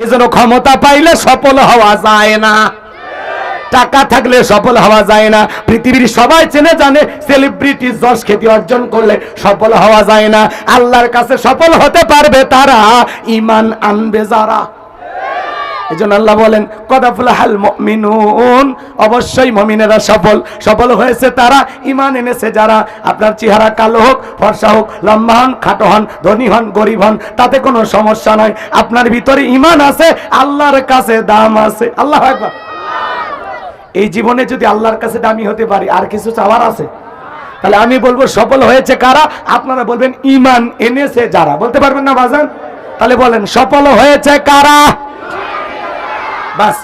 এজন্য ক্ষমতা পাইলে সফল হওয়া যায় না। টাকা থাকলে সফল হওয়া যায় না। পৃথিবীর সবাই চেনে জানে সেলিব্রিটি যশ খ্যাতি অর্জন করলে সফল হওয়া যায় না। আল্লাহর কাছে সফল হতে পারবে তারা ইমান আনবে যারা। এজন্য আল্লাহ বলেন কদাফুল হাল মুমিনুন। অবশ্যই মমিনেরা সফল। সফল হয়েছে তারা ইমান এনেছে যারা। আপনার চেহারা কালো হোক, ফর্সা হোক, লম্বা হন, খাটো হন, ধনী হন, গরিব হন, তাতে কোনো সমস্যা নাই। আপনার ভিতরে ইমান আছে, আল্লাহর কাছে দাম আছে। আল্লাহ এই জীবনে যদি আল্লাহর কাছে দামি হতে পারি, আর কিছু চাওয়ার আছে? তাহলে আমি বলব, সফল হয়েছে কারা? আপনারা বলবেন ইমান এনেছে যারা। বলতে পারবেন না, বাজান? তাহলে বলেন, সফল হয়েছে কারা? বাস,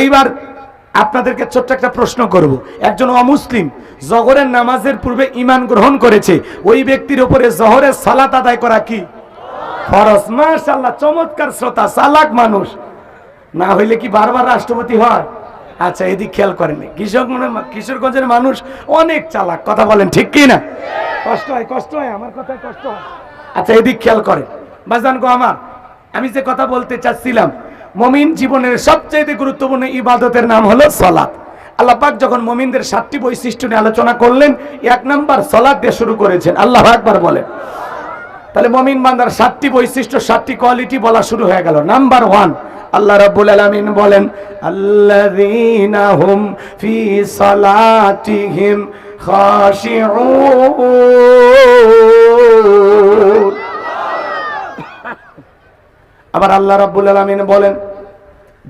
এইবার আপনাদেরকে ছোট্ট একটা প্রশ্ন করব। একজন অমুসলিম জহরের নামাজের পূর্বে ইমান গ্রহণ করেছে, ওই ব্যক্তির উপরে জহরের সালাত আদায় করা কি? ফরজ। মাশাআল্লাহ, চমৎকার শ্রোতা সালাক মানুষ। না হইলে কি বারবার রাষ্ট্রপতি হয়? আচ্ছা এদিক খেয়াল করেনি কৃষক কিশোরগঞ্জের মানুষ অনেক চালাক, কথা বলেন ঠিক কি না? কষ্ট হয় কষ্ট হয়, আমার কথায় কষ্ট হয়। আচ্ছা এদিক খেয়াল করেন। বাজান গো আমার, আমি যে কথা বলতে চাচ্ছিলাম মমিন জীবনের সবচেয়ে গুরুত্বপূর্ণ ইবাদতের নাম হলো সলাৎ। আল্লাহ পাক যখন মমিনদের সাতটি বৈশিষ্ট্য নিয়ে আলোচনা করলেন, এক নাম্বার সলাৎ দিয়ে শুরু করেছেন। আল্লাহ একবার বলেন। তাহলে মমিন বান্দার সাতটি বৈশিষ্ট্য, সাতটি কোয়ালিটি বলা শুরু হয়ে গেল। নাম্বার ওয়ান, আল্লাহ রাব্বুল আলামিন বলেন, আল্লাযীনা হুম ফি সালাতিহিম খাশিউন। আবার আল্লাহ রাব্বুল আলামিন বলেন,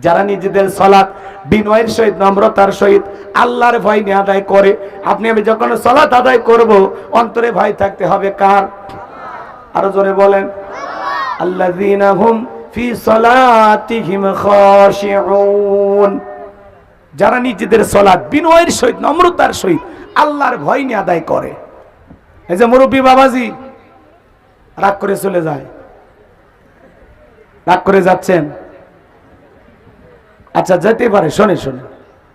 যারা নিজেদের সলাৎ বিনয়ের সহিত, নম্রতার সহিত আল্লাহর ভয় নিয়ে আদায় করে, আপনি আমি যখন সলাৎ আদায় করব, অন্তরে ভয় থাকতে হবে কার? আরও জোরে বলেন, আল্লাযীনা হুম ফি সালাতিহিম খাশিউন। যারা নিজেদের সলাৎ বিনয়ের সহিত, নম্রতার সহিত আল্লাহর ভয় নিয়ে আদায় করে। এই যে মুরব্বী বাবাজি, রাগ করে চলে যায়। রাগ করে যাচ্ছেন? আচ্ছা যেতে পারে শোনে শোনে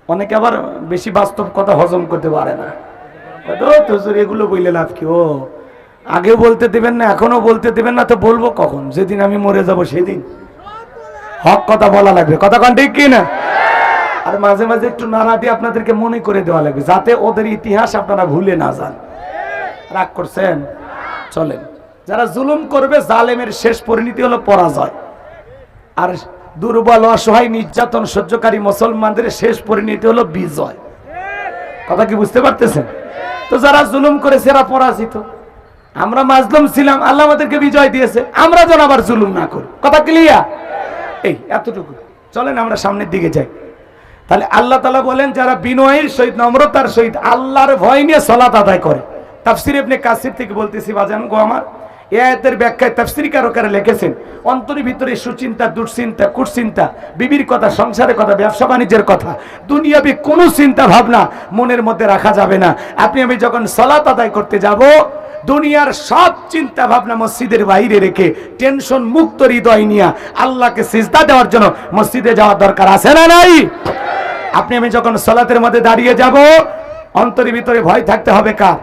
অনেকে আবার বেশি বাস্তব কথা হজম করতে পারে না। এগুলো বললে লাভ কি? ও আগে বলতে দেবেন না এখনও বলতে দেবেন না, তো বলব কখন? যেদিন আমি মরে যাব, সেদিন। হক কথা বলা লাগবে। কথা কন ঠিক কি না আর মাঝে মাঝে একটু নাড়া দিয়ে আপনাদেরকে মনে করে দেওয়া লাগবে, যাতে ওদের ইতিহাস আপনারা ভুলে না যান। রাগ করছেন? চলেন। যারা জুলুম করবে, জালেমের শেষ পরিণতি হলো পরাজয়। আর দুর্বল, অসহায়, নির্যাতন সহ্যকারী মুসলমানদের শেষ পরিণতি হলো বিজয়। কথা কি বুঝতে পারতেছেন? তো যারা জুলুম করেছে, এরা পরাজিত। আমরা মাজলুম ছিলাম, আল্লাহ আমাদেরকে বিজয় দিয়েছে। আমরা যেন আবার জুলুম না করি। কথা ক্লিয়ার এই, এতটুকু। চলেন আমরা সামনের দিকে যাই। তাহলে আল্লাহ তালা বলেন, যারা বিনয়ের সহিত, নম্রতার সহিত আল্লাহর ভয় নিয়ে সলাত আদায় করে। তাফসির আপনি কাসির থেকে বলতেছি, বাজান গো আমার এ আয়াতের ব্যাখ্যায় তাফসির কারকারে লিখেছেন, অন্তরের ভিতরে সুচিন্তা, দুশ্চিন্তা কুৎচিন্তা বিবির কথা, সংসারের কথা, ব্যবসা বাণিজ্যের কথা, দুনিয়াবি কোনো চিন্তা ভাবনা মনের মধ্যে রাখা যাবে না। আপনি আমি যখন সলাত আদায় করতে যাব, দুনিয়ার সব চিন্তা ভাবনা মসজিদের বাইরে রেখে, টেনশন মুক্ত হৃদয় নিয়ে আল্লাহকে সিজদা দেওয়ার জন্য মসজিদে যাওয়ার দরকার আছে না নাই? আপনি আমি যখন সলাতের মধ্যে দাঁড়িয়ে যাব, অন্তরের ভিতরে ভয় থাকতে হবে কার?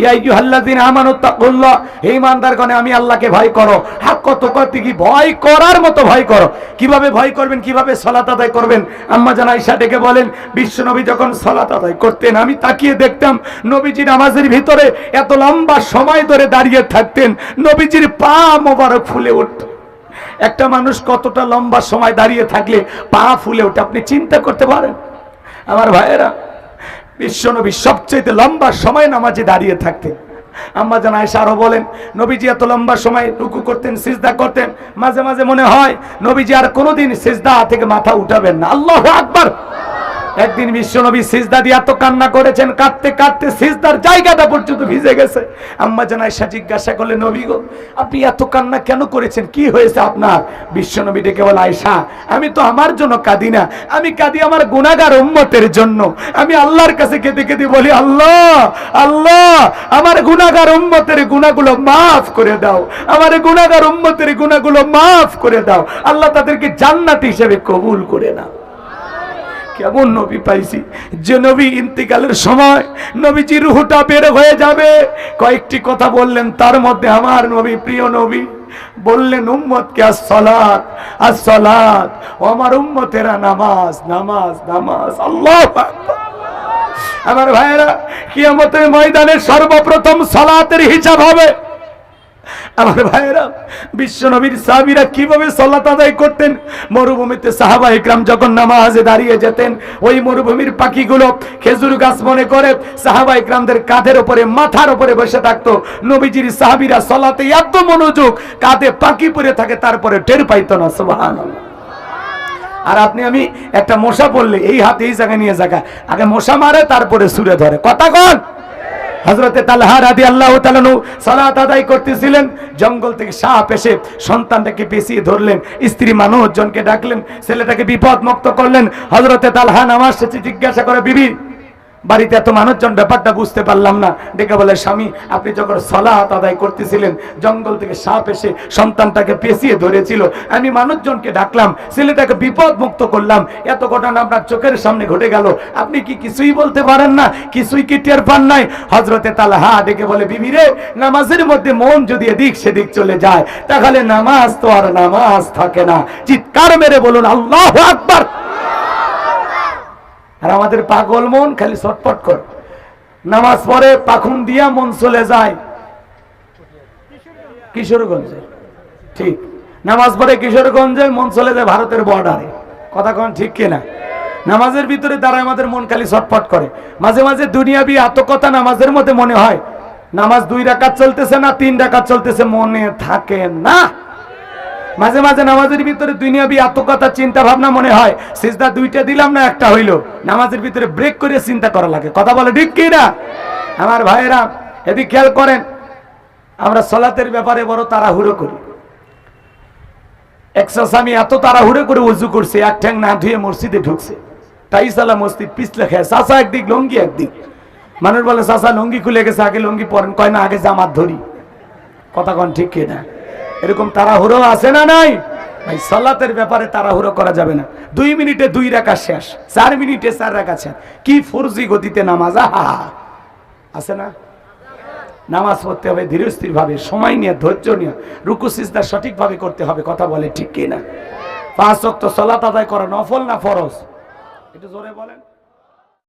ইয়া আইয়ুহাল্লাযীনা আমানু তাকুল্লাহ। হে ঈমানদারগণ, আমি আল্লাহকে ভয় করো। হাক্ক তুকাতি কি? ভয় করার মতো ভয় করো। কীভাবে ভয় করবেন? কীভাবে সালাত আদায় করবেন? আম্মা জান আয়েশা ডেকে বলেন, বিশ্বনবী যখন সালাত আদায় করতেন, আমি তাকিয়ে দেখতাম, নবীজি নামাজের ভিতরে এত লম্বা সময় ধরে দাঁড়িয়ে থাকতেন, নবীজির পা মোবারক ফুলে উঠত। একটা মানুষ কতটা লম্বা সময় দাঁড়িয়ে থাকলে পা ফুলে ওঠে, আপনি চিন্তা করতে পারেন। আমার ভাইয়েরা বিশ্বনবী সবচেয়ে লম্বা সময় নামাজে দাঁড়িয়ে থাকতেন। আম্মা জান আয়েশা আরও বলেন, নবীজি এত লম্বা সময় রুকু করতেন, সিজদা করতেন। মাঝে মাঝে মনে হয়, নবীজি আর কোনোদিন সিজদা থেকে মাথা উঠাবেন না। আল্লাহ আকবার। একদিন বিশ্বনবী সিজদা দিয়ে এত কান্না করেছেন, কাঁদতে কাঁদতে সিজদার জায়গাটা পর্যন্ত ভিজে গেছে। আম্মা জান আয়েশা জিজ্ঞাসা করলে, নবী গো, আপনি এত কান্না কেন করেছেন? কি হয়েছে আপনার? বিশ্বনবী ডেকে বলে, আয়েশা, আমি তো আমার জন্য কাঁদি না। আমি কাঁদি আমার গুনাহগার উম্মতের জন্য। আমি আল্লাহর কাছে কেঁদে কেঁদে বলি, আল্লাহ আল্লাহ, আমার গুনাহগার উম্মতের গুনাহগুলো মাফ করে দাও। আমার গুনাহগার উম্মতের গুনাহগুলো মাফ করে দাও। আল্লাহ তাদেরকে জান্নাত হিসেবে কবুল করে নাও। কেমন নবী পাইছি? যে নবী ইন্তিকালের সময় নবীজি রুহুটা বের হয়ে যাবে। কয়েকটি কথা বললেন, তার মধ্যে আমার নবী, প্রিয় নবী, বললেন, উম্মতকে আসসালাত আসসালাত, ও আমার উম্মতেরা নামাজ নামাজ নামাজ, আল্লাহ আমার ভাইয়েরা, কিয়ামতের ময়দানে সর্বপ্রথম সালাতের হিসাব হবে। আমার ভাইয়েরা, বিশ্ব নবীর সাহাবিরা কীভাবে সলাত আদায় করতেন? মরুভূমিতে সাহাবা ইকরাম যখন নামাজে দাঁড়িয়ে যেতেন, ওই মরুভূমির পাখিগুলো খেজুর গাছ মনে করে সাহাবা ইকরামদের কাঁধের উপরে মাথার উপরে বসে থাকতো। নবীজির সাহাবিরা সলাতে এত মনোযোগ, কাঁধে পাখি পরে থাকে, তারপরে টের পাইতো না, সুবহানাল্লাহ। আর আপনি, আমি একটা মশা পড়লে, এই হাতে এই জায়গায় নিয়ে জায়গা আগে মশা মারে, তারপরে সুরে ধরে। কথা কন! হজরতে তালহা রাদি আল্লাহ তালানু সালাত আদায় করতেছিলেন। জঙ্গল থেকে সাপ এসে সন্তানটাকে পেঁচিয়ে ধরলেন। স্ত্রী মানুষজনকে ডাকলেন। ছেলেটাকে বিপদ মুক্ত করলেন। হজরতে তালহা নামাজ শেষে জিজ্ঞাসা করে, বিবি বাড়িতে এত মানুষজন ব্যাপারটা বুঝতে পারলাম না। ডেকে বলে, স্বামী, আপনি যখন সলাত আদায় করতেছিলেন, জঙ্গল থেকে সাপ এসে সন্তানটাকে পেঁচিয়ে ধরেছিল। আমি মানুষজনকে ডাকলাম, ছেলেটাকে বিপদ মুক্ত করলাম। এত ঘটনা আপনার চোখের সামনে ঘটে গেল। আপনি কি কিছুই বলতে পারেন না? কিছুই কি টের পান নাই? হজরতে তালাহা ডেকে বলে, বিবি রে, নামাজের মধ্যে মন যদি এদিক সেদিক চলে যায়, তাহলে নামাজ তো আর নামাজ থাকে না। চিৎকার মেরে বলুন, আল্লাহ আকবার! আর আমাদের পাগল মন খালি ছটপট করে। নামাজ পড়ে পাখুন দিয়া মন চলে যায়। কিশোরগঞ্জে। ঠিক। নামাজ পড়ে কিশোরগঞ্জে মন চলে যায় ভারতের বর্ডারে কথা কোন ঠিক কিনা নামাজের ভিতরে দ্বারা আমাদের মন খালি ছটফট করে। মাঝে মাঝে দুনিয়াবি আত্মকথা নামাজের মধ্যে মনে হয়, নামাজ দুই রাকাত চলতেছে না, তিন রাকাত চলতেছে, মনে থাকে না। মাঝে মাঝে নামাজের ভিতরে দুনিয়াবি আত্মকথা চিন্তা ভাবনা মনে হয়। সিজদা দুইটা দিলাম না, একটা হইল। নামাজের ভিতরে ব্রেক করে চিন্তা করা লাগে। কথা বলে ঠিক কি না? আমার ভাইয়েরা, এদিক খেয়াল করেন, আমরা সলাতের ব্যাপারে বড় তাড়াহুড়ো করি। একসাস আমি এত তাড়াহুড়ো করে উজু করছে, এক ঠ্যাং না ধুয়ে মসজিদে ঢুকছে। তাই সালা মসজিদ পিছলে খেয়ে চাষা একদিক, লঙ্গি একদিক। মানুষ বলে চাষা লঙ্গি খুলে গেছে, আগে লঙ্গি পরেন। কয়, না, আগে জামাত ধরি। কথা কন ঠিক কি না? এরকম তাড়াহুড়ো আছে না নাই? ভাই, সালাতের ব্যাপারে তাড়াহুড়ো করা যাবে না। দুই মিনিটে দুই রাখা শেষ, চার মিনিটে চার রাখা শেষ। কি ফোরজি গতিতে নামাজ? আহা! আছে না? নামাজ পড়তে হবে ধীরস্থির ভাবে সময় নিয়ে, ধৈর্য নিয়ে, রুকু, সিজদা সঠিকভাবে করতে হবে, কথা বলে ঠিক কি না পাঁচ ওয়াক্ত সালাত আদায় করা নফল না ফরজ? একটু জোরে বলেন।